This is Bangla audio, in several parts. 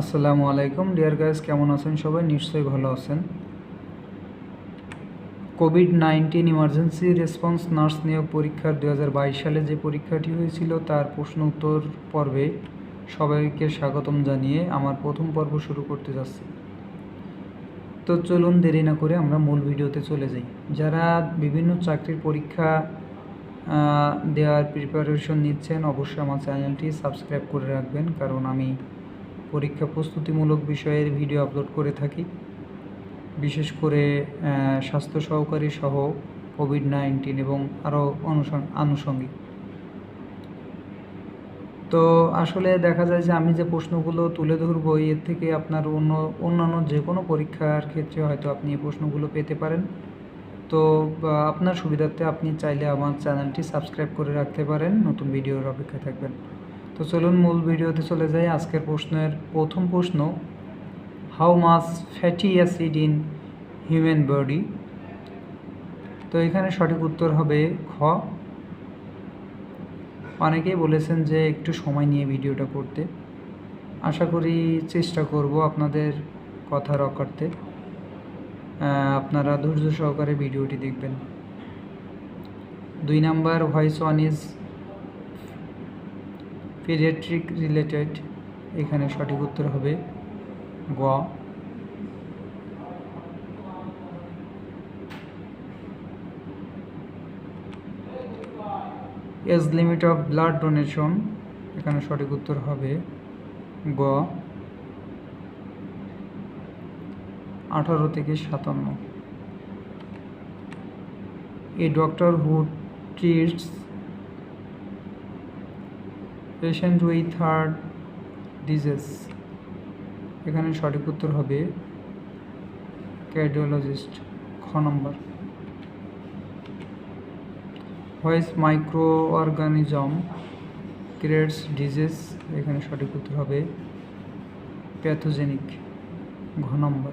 আসসালামু আলাইকুম ডিয়ার গাইজ কেমন আছেন সবাই নিশ্চয়ই ভালো আছেন COVID nineteen emergency response nurse নিয়োগ পরীক্ষার দু সালে যে পরীক্ষাটি হয়েছিল তার প্রশ্ন উত্তর পর্বে সবাইকে স্বাগতম জানিয়ে আমার প্রথম পর্ব শুরু করতে যাচ্ছি তো চলুন দেরি না করে আমরা মূল ভিডিওতে চলে যাই যারা বিভিন্ন চাকরির পরীক্ষা দেওয়ার প্রিপারেশন নিচ্ছেন অবশ্যই আমার চ্যানেলটি সাবস্ক্রাইব করে রাখবেন কারণ আমি পরীক্ষা প্রস্তুতিমূলক বিষয়ের ভিডিও আপলোড করে থাকি বিশেষ করে স্বাস্থ্য সহকারী সহ কোভিড নাইন্টিন এবং আরও আনুষঙ্গিক তো আসলে দেখা যায় যে আমি যে প্রশ্নগুলো তুলে ধরবো এর থেকে আপনার অন্য অন্যান্য যে কোনো পরীক্ষার ক্ষেত্রে হয়তো আপনি এই প্রশ্নগুলো পেতে পারেন তো আপনার সুবিধার্থে আপনি চাইলে আমার চ্যানেলটি সাবস্ক্রাইব করে রাখতে পারেন নতুন ভিডিওর অপেক্ষায় থাকবেন তো চলুন মূল ভিডিওতে চলে যাই আজকের প্রশ্নের প্রথম প্রশ্ন how much fatty acid in human body তো এখানে সঠিক উত্তর হবে খ অনেকেই বলেছেন যে একটু সময় নিয়ে ভিডিওটা করতে আশা করি চেষ্টা করব আপনাদের কথা রকারতে আপনারা ধৈর্য সহকারে ভিডিওটি দেখবেন দুই number which one is pediatric related এখানে সঠিক উত্তর হবে গ age limit of blood donation এখানে সঠিক উত্তর হবে গ আঠারো থেকে সাতান্ন a doctor who treats patient with heart disease এখানে সঠিক উত্তর হবে ক্যাডিওলজিস্ট খ নম্বর which micro organism creates disease এখানে সঠিক উত্তর হবে প্যাথোজেনিক ঘ নম্বর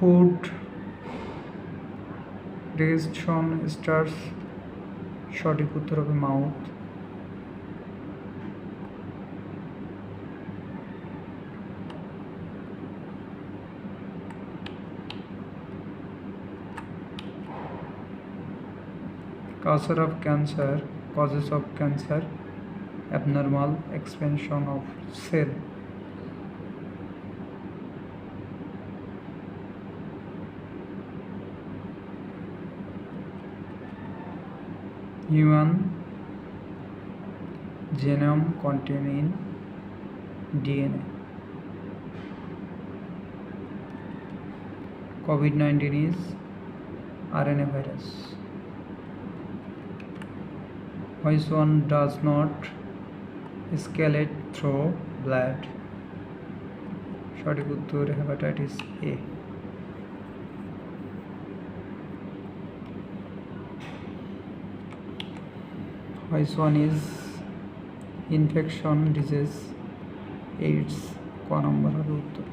ফুড ডিজেশন স্টার্স সঠিক উত্তর হবে mouth Causes of cancer, causes of cancer, abnormal expansion of cell. Human genome containing DNA. COVID 19 is RNA virus. Which one does not escalate through blood? সঠিক উত্তর hepatitis A হোয়াইস one is infection disease AIDS ক নম্বর হবে উত্তর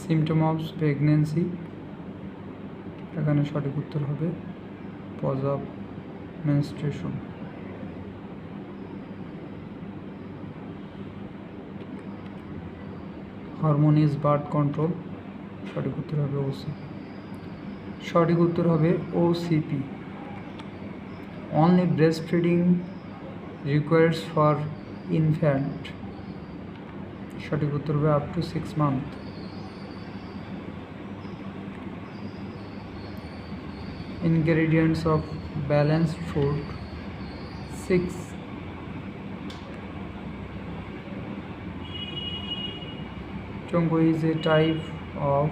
সিমটম অফ প্রেগনেন্সি এখানে সঠিক উত্তর হবে pause of menstruation hormone is birth control সঠিক উত্তর হবে অবশ্যই সঠিক উত্তর হবে OCP only breast feeding requires for infant সঠিক উত্তর হবে up to six month ingredients of balanced food 6 chongo is a type of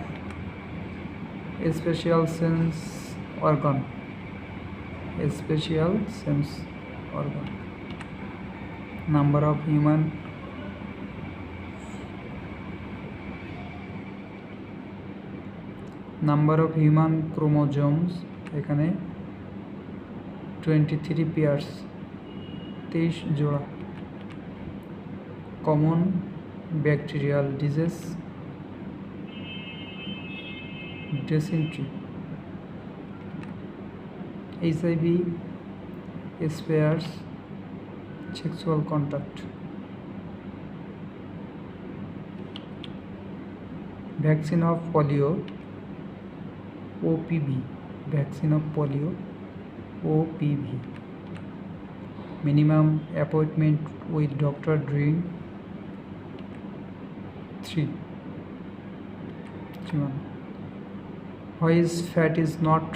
special sense organ special sense organ number of human number of human chromosomes এখানে টোয়েন্টি থ্রি পিয়ার্স তেইশ জোড়া common bacterial disease dysentery, HIV spares sexual contact. Vaccine of polio, OPV. Vaccine of polio, OPV. Minimum appointment with doctor during 3 months. Why is fat is not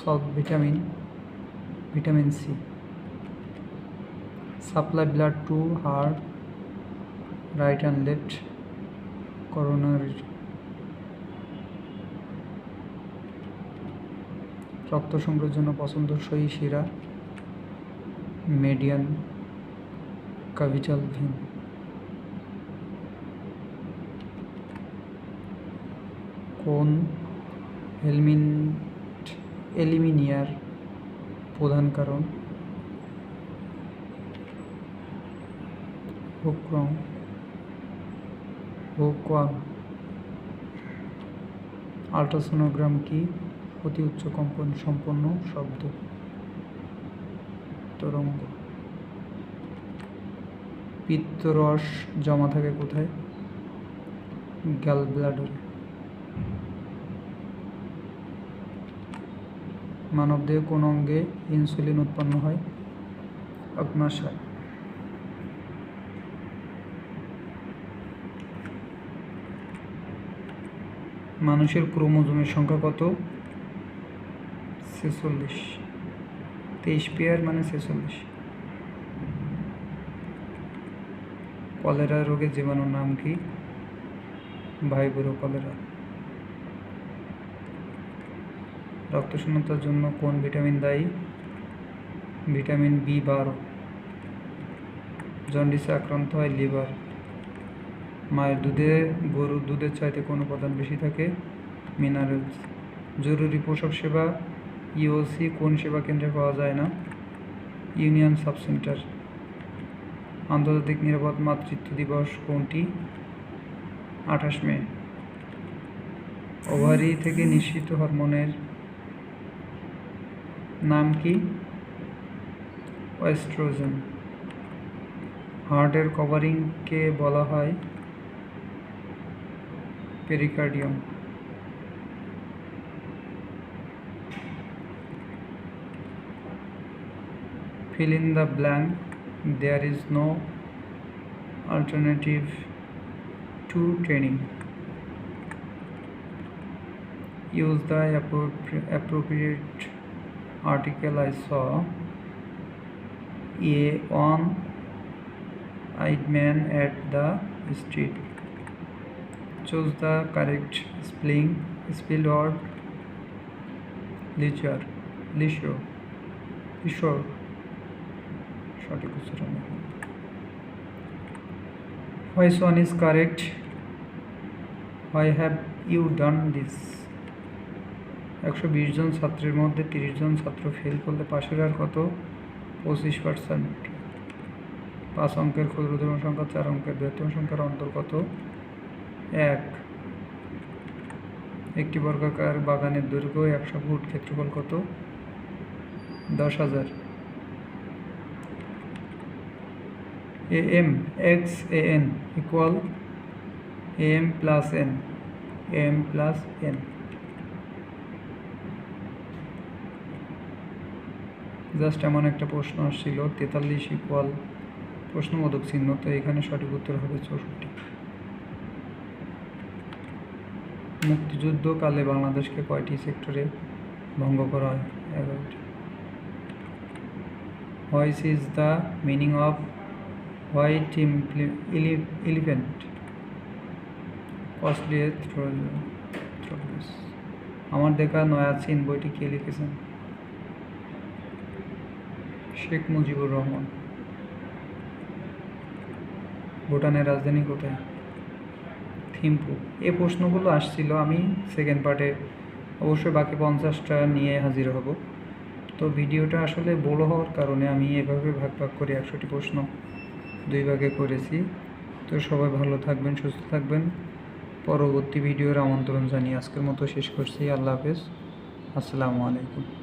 salt vitamin vitamin C supply blood to heart right and left coronary রক্ত সংগ্রহের জন্য পছন্দসই শিরা মেডিয়ান কাভিটাল ভিন কোন হেলমিন্ট এলিমিনিয়ার প্রধান কারণ হুকম হুকম আল্ট্রাসোনোগ্রাম কি অতি উচ্চ কম্পন সম্পন্ন শব্দ তরঙ্গ পিত্তরস জমা থাকে কোথায় গ্যাল মানবদেহ কোন অঙ্গে ইনসুলিন উৎপন্ন হয় অগ্নাশয় মানুষের ক্রোমোজোমের সংখ্যা কত ছেচল্লিশ তেইশ পেয়ার মানে ছেচল্লিশ কলেরা রোগের জীবাণুর নাম কি ভাইবোরো কলেরা রক্ত শূন্যতার জন্য কোন ভিটামিন দায়ী ভিটামিন বি বারো জন্ডিসে আক্রান্ত হয় লিভার মায়ের দুধে গরুর দুধের চাইতে কোনো উপাদান বেশি থাকে মিনারেলস জরুরি পোশাক সেবা ইওসি e কোন সেবা কেন্দ্রে পাওয়া যায় না ইউনিয়ন সাব সেন্টার আন্তর্জাতিক নিরাপদ মাতৃত্ব দিবস কোনটি আঠাশ মে ওভারি থেকে নিশ্চিত হরমোনের নাম কি ওয়েস্ট্রোজেন হার্টের কভারিংকে বলা হয় pericardium fill in the blank there is no alternative to training use the appropri- appropriate article i saw a one eyed man at the street choose the correct spelling spell word leisure leisure leisure সঠিক উচ্চারণ which one is correct why have you done this একশো জন ছাত্রের মধ্যে তিরিশ জন ছাত্র ফেল করলে পাশের আর কত পঁচিশ পার্সেন্ট পাঁচ অঙ্কের ক্ষুদ্রতম সংখ্যা চার অঙ্কের বৃহত্তম সংখ্যার অন্তর্গত এক একটি বর্গাকার বাগানের দৈর্ঘ্য একশো ফুট ক্ষেত্রফল কত দশ হাজার A M X A N equal A M plus N A M plus N just এমন একটা প্রশ্ন আসছিল তেতাল্লিশ ইকুয়াল প্রশ্নবোধক চিহ্ন তো এখানে সঠিক উত্তর হবে চৌষট্টি মুক্তিযুদ্ধকালে বাংলাদেশকে কয়টি সেক্টরে ভঙ্গ করা হয় এগারোটি which is the meaning of white elephant costly আমার দেখা নয়া চিন বইটি কে লিখেছেন শেখ মুজিবুর রহমান ভুটানের রাজধানী কোথায় থিম্পু এ প্রশ্নগুলো আসছিল আমি সেকেন্ড পার্টে অবশ্যই বাকি পঞ্চাশটা নিয়ে হাজির হব তো ভিডিওটা আসলে বড় হওয়ার কারণে আমি এভাবে ভাগ ভাগ করে একশোটি প্রশ্ন দুই ভাগে করেছি তো সবাই ভালো থাকবেন সুস্থ থাকবেন পরবর্তী ভিডিওর আমন্ত্রণ জানিয়ে আজকের মতো শেষ করছি আল্লাহ হাফেজ আসসালামু আলাইকুম